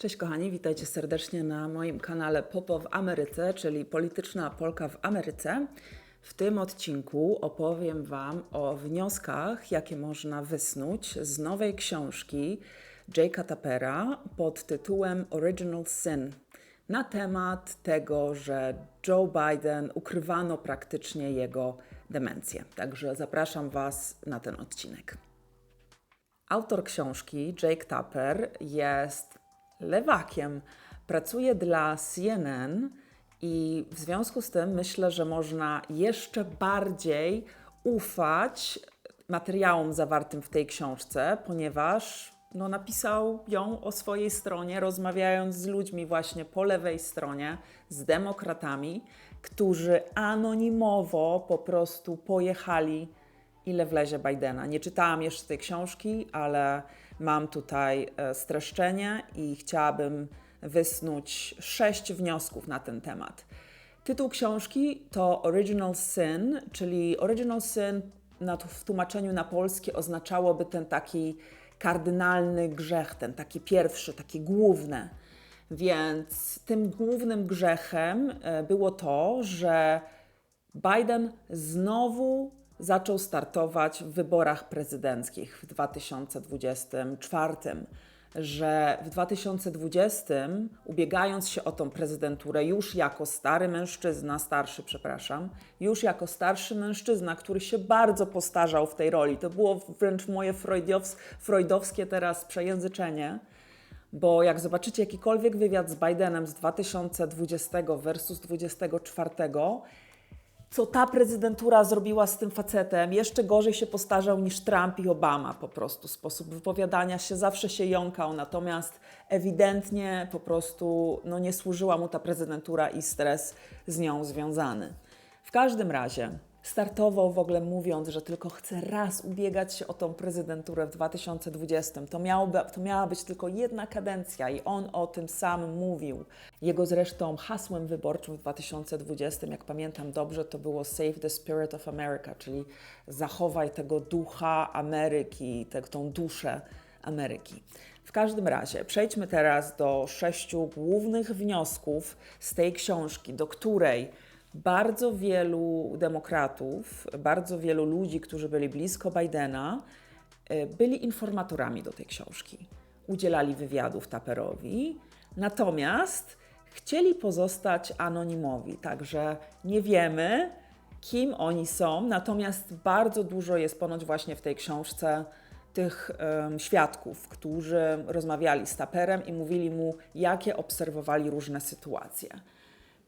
Cześć kochani, witajcie serdecznie na moim kanale Popo w Ameryce, czyli polityczna Polka w Ameryce. W tym odcinku opowiem Wam o wnioskach, jakie można wysnuć z nowej książki Jake'a Tapera pod tytułem Original Sin na temat tego, że Joe Biden ukrywano praktycznie jego demencję. Także zapraszam Was na ten odcinek. Autor książki, Jake Tapper, jest lewakiem. Pracuje dla CNN i w związku z tym myślę, że można jeszcze bardziej ufać materiałom zawartym w tej książce, ponieważ no, napisał ją o swojej stronie, rozmawiając z ludźmi właśnie po lewej stronie, z demokratami, którzy anonimowo po prostu pojechali ile wlezie Bidena. Nie czytałam jeszcze tej książki, ale mam tutaj e, streszczenie i chciałabym wysnuć sześć wniosków na ten temat. Tytuł książki to Original Sin, czyli Original Sin na, w tłumaczeniu na polskie oznaczałoby ten taki kardynalny grzech, ten taki pierwszy, taki główny. Więc tym głównym grzechem e, było to, że Biden znowu zaczął startować w wyborach prezydenckich w 2024, że w 2020, ubiegając się o tą prezydenturę już jako stary mężczyzna, starszy, przepraszam, już jako starszy mężczyzna, który się bardzo postarzał w tej roli, to było wręcz moje freudows, freudowskie teraz przejęzyczenie, bo jak zobaczycie jakikolwiek wywiad z Bidenem z 2020 versus 2024, co ta prezydentura zrobiła z tym facetem. Jeszcze gorzej się postarzał niż Trump i Obama po prostu. Sposób wypowiadania się zawsze się jąkał, natomiast ewidentnie po prostu no, nie służyła mu ta prezydentura i stres z nią związany. W każdym razie startował w ogóle mówiąc, że tylko chce raz ubiegać się o tą prezydenturę w 2020. To, to miała być tylko jedna kadencja i on o tym sam mówił. Jego zresztą hasłem wyborczym w 2020, jak pamiętam dobrze, to było Save the Spirit of America, czyli zachowaj tego ducha Ameryki, tę, tą duszę Ameryki. W każdym razie przejdźmy teraz do sześciu głównych wniosków z tej książki, do której bardzo wielu demokratów, bardzo wielu ludzi, którzy byli blisko Bidena, e, byli informatorami do tej książki. Udzielali wywiadów Taperowi, natomiast chcieli pozostać anonimowi, także nie wiemy, kim oni są, natomiast bardzo dużo jest ponoć właśnie w tej książce tych um, świadków, którzy rozmawiali z Taperem i mówili mu, jakie obserwowali różne sytuacje.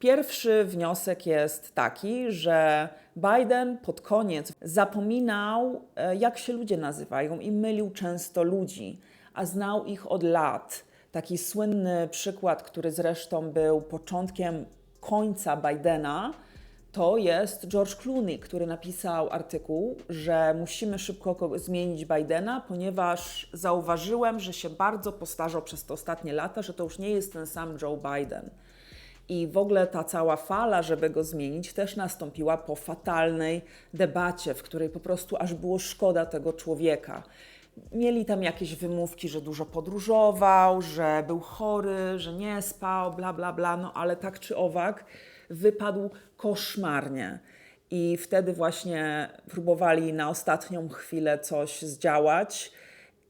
Pierwszy wniosek jest taki, że Biden pod koniec zapominał, e, jak się ludzie nazywają i mylił często ludzi, a znał ich od lat. Taki słynny przykład, który zresztą był początkiem końca Bidena, to jest George Clooney, który napisał artykuł, że musimy szybko zmienić Bidena, ponieważ zauważyłem, że się bardzo postarzał przez te ostatnie lata, że to już nie jest ten sam Joe Biden. I w ogóle ta cała fala, żeby go zmienić, też nastąpiła po fatalnej debacie, w której po prostu aż było szkoda tego człowieka. Mieli tam jakieś wymówki, że dużo podróżował, że był chory, że nie spał, bla, bla, bla, no ale tak czy owak wypadł koszmarnie. I wtedy właśnie próbowali na ostatnią chwilę coś zdziałać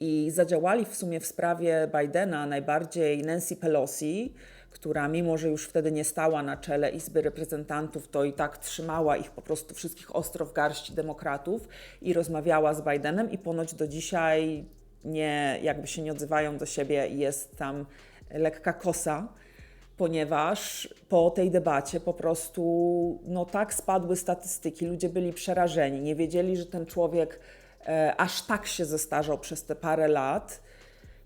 i zadziałali w sumie w sprawie Bidena najbardziej Nancy Pelosi, która mimo, że już wtedy nie stała na czele Izby Reprezentantów, to i tak trzymała ich po prostu wszystkich ostro w garści demokratów i rozmawiała z Bidenem i ponoć do dzisiaj nie, jakby się nie odzywają do siebie i jest tam lekka kosa, ponieważ po tej debacie po prostu no tak spadły statystyki, ludzie byli przerażeni, nie wiedzieli, że ten człowiek e, aż tak się zestarzał przez te parę lat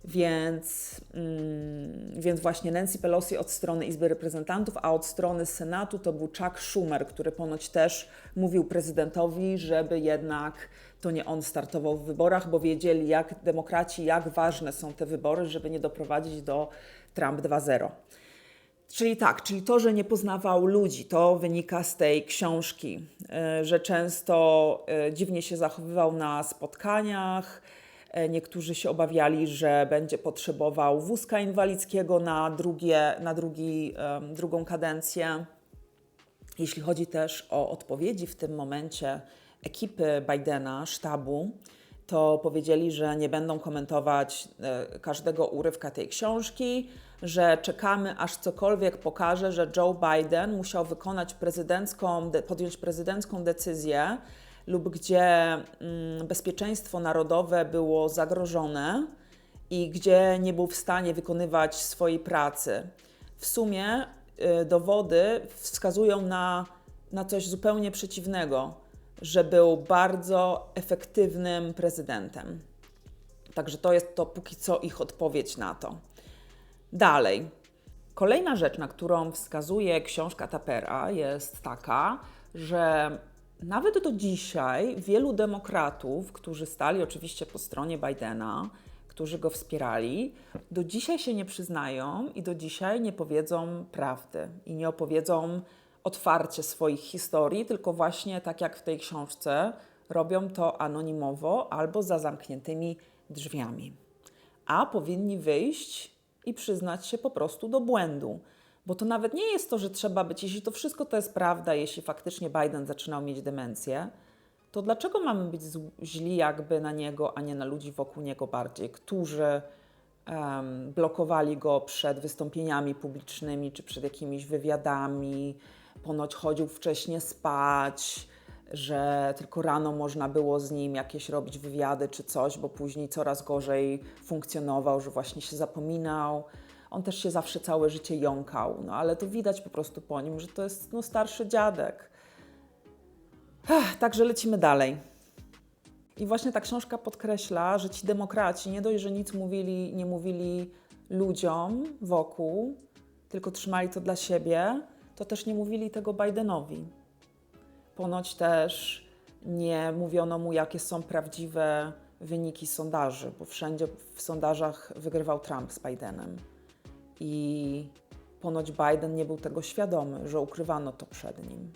więc, mm, więc właśnie Nancy Pelosi od strony Izby Reprezentantów, a od strony Senatu to był Chuck Schumer, który ponoć też mówił prezydentowi, żeby jednak to nie on startował w wyborach, bo wiedzieli, jak demokraci, jak ważne są te wybory, żeby nie doprowadzić do Trump 2.0. Czyli tak, czyli to, że nie poznawał ludzi, to wynika z tej książki, e, że często e, dziwnie się zachowywał na spotkaniach, Niektórzy się obawiali, że będzie potrzebował wózka inwalidzkiego na, drugie, na drugi, drugą kadencję. Jeśli chodzi też o odpowiedzi w tym momencie ekipy Bidena, sztabu, to powiedzieli, że nie będą komentować e, każdego urywka tej książki, że czekamy, aż cokolwiek pokaże, że Joe Biden musiał wykonać prezydencką, de- podjąć prezydencką decyzję lub gdzie mm, bezpieczeństwo narodowe było zagrożone i gdzie nie był w stanie wykonywać swojej pracy. W sumie y, dowody wskazują na, na coś zupełnie przeciwnego, że był bardzo efektywnym prezydentem. Także to jest to póki co ich odpowiedź na to. Dalej. Kolejna rzecz, na którą wskazuje książka Tapera, jest taka, że nawet do dzisiaj wielu demokratów, którzy stali oczywiście po stronie Bidena, którzy go wspierali, do dzisiaj się nie przyznają i do dzisiaj nie powiedzą prawdy i nie opowiedzą otwarcie swoich historii, tylko właśnie tak jak w tej książce, robią to anonimowo albo za zamkniętymi drzwiami. A powinni wyjść i przyznać się po prostu do błędu. Bo to nawet nie jest to, że trzeba być, jeśli to wszystko to jest prawda, jeśli faktycznie Biden zaczynał mieć demencję, to dlaczego mamy być źli jakby na niego, a nie na ludzi wokół niego bardziej, którzy em, blokowali go przed wystąpieniami publicznymi czy przed jakimiś wywiadami, ponoć chodził wcześniej spać, że tylko rano można było z nim jakieś robić wywiady czy coś, bo później coraz gorzej funkcjonował, że właśnie się zapominał. On też się zawsze całe życie jąkał, no ale to widać po prostu po nim, że to jest no, starszy dziadek. Ech, także lecimy dalej. I właśnie ta książka podkreśla, że ci demokraci nie dość, że nic mówili, nie mówili ludziom wokół, tylko trzymali to dla siebie, to też nie mówili tego Bidenowi. Ponoć też nie mówiono mu, jakie są prawdziwe wyniki sondaży, bo wszędzie w sondażach wygrywał Trump z Bidenem. I ponoć Biden nie był tego świadomy, że ukrywano to przed nim.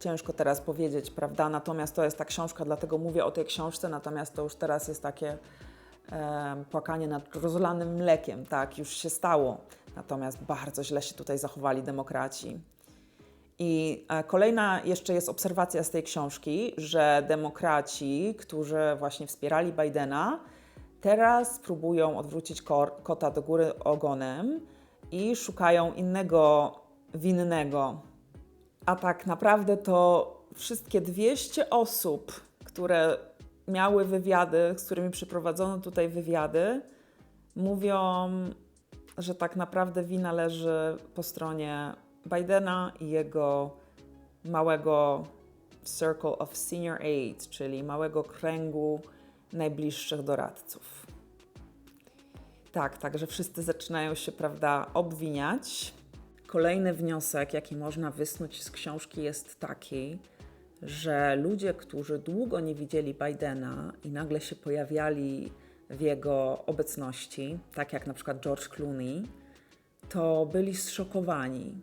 Ciężko teraz powiedzieć, prawda? Natomiast to jest ta książka, dlatego mówię o tej książce, natomiast to już teraz jest takie e, płakanie nad rozlanym mlekiem, tak? Już się stało. Natomiast bardzo źle się tutaj zachowali demokraci. I e, kolejna jeszcze jest obserwacja z tej książki, że demokraci, którzy właśnie wspierali Bidena, teraz próbują odwrócić kota do góry ogonem i szukają innego winnego. A tak naprawdę to wszystkie 200 osób, które miały wywiady, z którymi przeprowadzono tutaj wywiady, mówią, że tak naprawdę wina leży po stronie Bidena i jego małego circle of senior aid, czyli małego kręgu najbliższych doradców. Tak, także wszyscy zaczynają się, prawda, obwiniać. Kolejny wniosek, jaki można wysnuć z książki, jest taki, że ludzie, którzy długo nie widzieli Bidena i nagle się pojawiali w jego obecności, tak jak na przykład George Clooney, to byli zszokowani.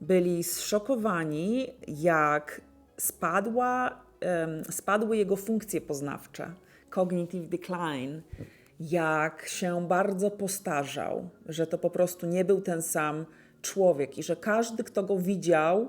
Byli zszokowani, jak spadła, spadły jego funkcje poznawcze, cognitive decline, jak się bardzo postarzał, że to po prostu nie był ten sam człowiek i że każdy, kto go widział,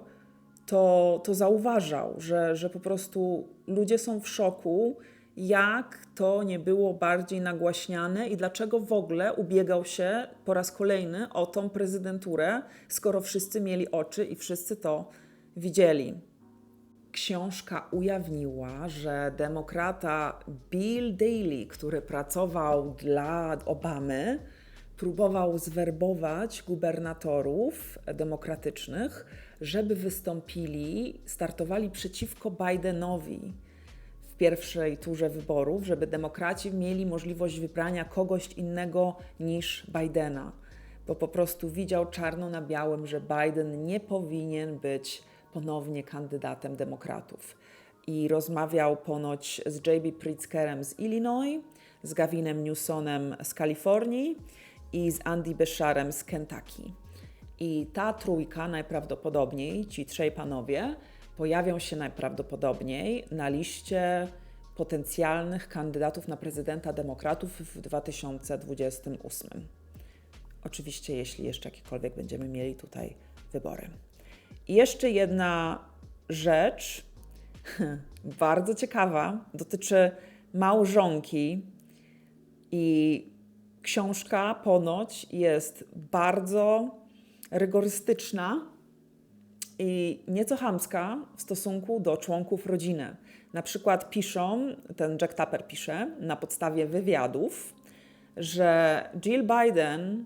to, to zauważał, że, że po prostu ludzie są w szoku, jak to nie było bardziej nagłaśniane i dlaczego w ogóle ubiegał się po raz kolejny o tą prezydenturę, skoro wszyscy mieli oczy i wszyscy to widzieli. Książka ujawniła, że demokrata Bill Daley, który pracował dla Obamy, próbował zwerbować gubernatorów demokratycznych, żeby wystąpili, startowali przeciwko Bidenowi w pierwszej turze wyborów, żeby demokraci mieli możliwość wybrania kogoś innego niż Bidena, bo po prostu widział czarno na białym, że Biden nie powinien być ponownie kandydatem demokratów. I rozmawiał ponoć z J.B. Pritzkerem z Illinois, z Gavinem Newsonem z Kalifornii i z Andy Besharem z Kentucky. I ta trójka najprawdopodobniej, ci trzej panowie, pojawią się najprawdopodobniej na liście potencjalnych kandydatów na prezydenta demokratów w 2028. Oczywiście, jeśli jeszcze jakiekolwiek będziemy mieli tutaj wybory. I jeszcze jedna rzecz, bardzo ciekawa, dotyczy małżonki i książka ponoć jest bardzo rygorystyczna i nieco chamska w stosunku do członków rodziny. Na przykład piszą, ten Jack Tapper pisze na podstawie wywiadów, że Jill Biden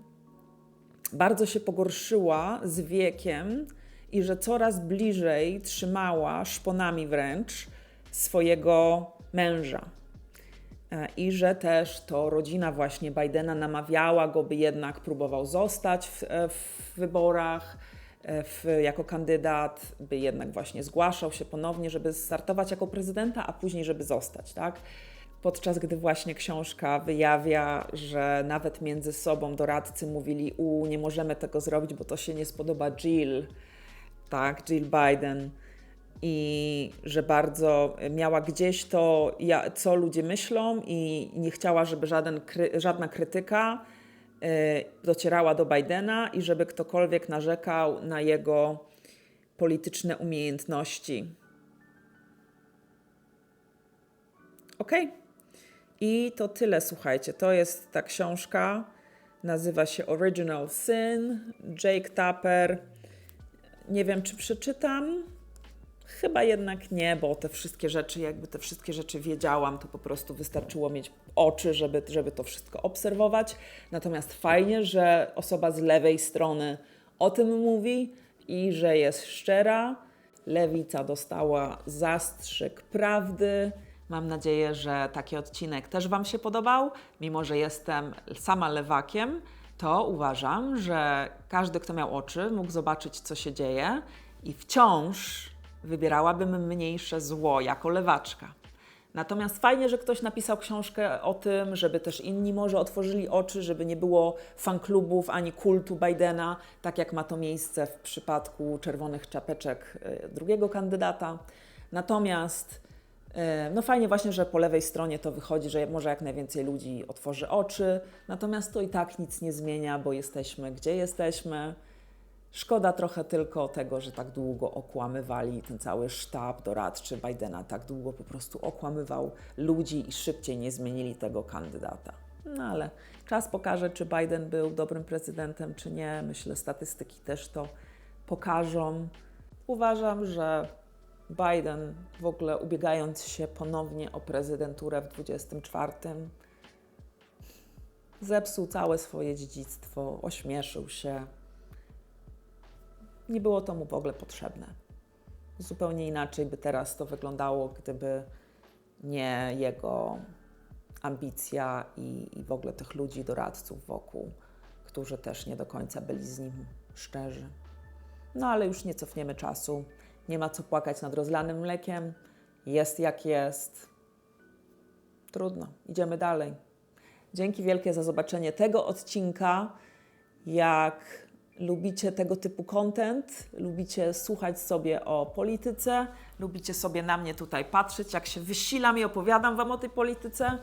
bardzo się pogorszyła z wiekiem i że coraz bliżej trzymała szponami wręcz swojego męża. E, I że też to rodzina właśnie Bidena namawiała go, by jednak próbował zostać w, e, w wyborach e, w, jako kandydat, by jednak właśnie zgłaszał się ponownie, żeby startować jako prezydenta, a później, żeby zostać, tak? Podczas gdy właśnie książka wyjawia, że nawet między sobą doradcy mówili: U, nie możemy tego zrobić, bo to się nie spodoba Jill, tak, Jill Biden i że bardzo miała gdzieś to, co ludzie myślą, i nie chciała, żeby żaden, żadna krytyka y, docierała do Bidena i żeby ktokolwiek narzekał na jego polityczne umiejętności. Ok. I to tyle, słuchajcie. To jest ta książka. Nazywa się Original Sin, Jake Tapper. Nie wiem, czy przeczytam. Chyba jednak nie, bo te wszystkie rzeczy, jakby te wszystkie rzeczy wiedziałam, to po prostu wystarczyło mieć oczy, żeby, żeby to wszystko obserwować. Natomiast fajnie, że osoba z lewej strony o tym mówi i że jest szczera. Lewica dostała zastrzyk prawdy. Mam nadzieję, że taki odcinek też Wam się podobał. Mimo, że jestem sama lewakiem, to uważam, że każdy, kto miał oczy, mógł zobaczyć, co się dzieje i wciąż wybierałabym mniejsze zło jako lewaczka. Natomiast fajnie, że ktoś napisał książkę o tym, żeby też inni może otworzyli oczy, żeby nie było fanklubów ani kultu Bidena, tak jak ma to miejsce w przypadku czerwonych czapeczek y, drugiego kandydata. Natomiast no fajnie właśnie, że po lewej stronie to wychodzi, że może jak najwięcej ludzi otworzy oczy, natomiast to i tak nic nie zmienia, bo jesteśmy gdzie jesteśmy. Szkoda trochę tylko tego, że tak długo okłamywali ten cały sztab doradczy Bidena, tak długo po prostu okłamywał ludzi i szybciej nie zmienili tego kandydata. No ale czas pokaże, czy Biden był dobrym prezydentem, czy nie. Myślę, statystyki też to pokażą. Uważam, że Biden, w ogóle ubiegając się ponownie o prezydenturę w 24, zepsuł całe swoje dziedzictwo, ośmieszył się, nie było to mu w ogóle potrzebne. Zupełnie inaczej by teraz to wyglądało, gdyby nie jego ambicja i, i w ogóle tych ludzi, doradców wokół, którzy też nie do końca byli z nim szczerzy. No ale już nie cofniemy czasu. Nie ma co płakać nad rozlanym mlekiem. Jest jak jest. Trudno, idziemy dalej. Dzięki wielkie za zobaczenie tego odcinka. Jak lubicie tego typu content, lubicie słuchać sobie o polityce, lubicie sobie na mnie tutaj patrzeć, jak się wysilam i opowiadam Wam o tej polityce,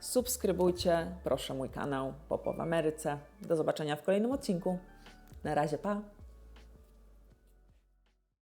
subskrybujcie proszę mój kanał Popo w Ameryce. Do zobaczenia w kolejnym odcinku. Na razie, pa!